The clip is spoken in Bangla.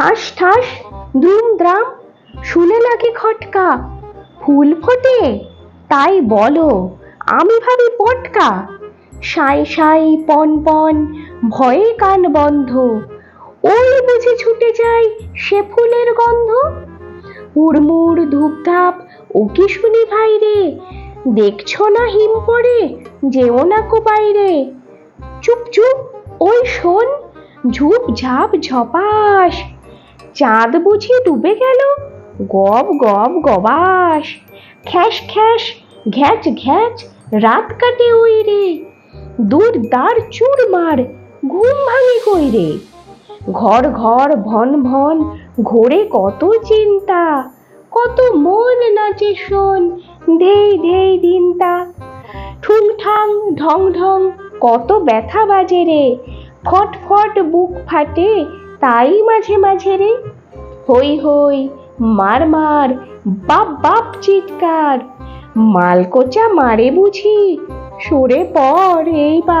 ঠাস ঠাস, দ্রুম দ্রাম, শুনে লাগে খটকা। ফুল ফোটে, তাই বলো, আমি ভাবি পটকা। সাই সাই পন পন, ভয়ে কান বন্ধ। ওই বুঝে ছুটে যাই সে ফুলের গন্ধ? হুড়মুড় ধূপধাপ, ও কি শুনি ভাই রে দেখছ না হিম পড়ে? যেও না কো বাইরে। চুপ চুপ, ওই শোন, ঝুপ ঝাপ ঝপাস। চাঁদ বুঝি ডুবে গেল? গব গব গবাস। খ্যাস খ্যাস, ঘ্যাচ ঘ্যাচ, রাত কাটে ওই রে। দূর দার চুর মার, ঘুম ভাঙে কই রে? ঘর ঘর ভন ভন, ঘোরে কত চিন্তা। কত মন নাচে শোন, দেই দেই দিনটা। ঠুং ঠাং, ঢং ঢং, কত ব্যথা বাজে রে। ফট ফট বুক ফাটে তাই মাঝে মাঝে রে। হই হই, মার মার, বাপ বাপ চিৎকার। মালকোচা মারে বুঝি, সুরে পড় এইবার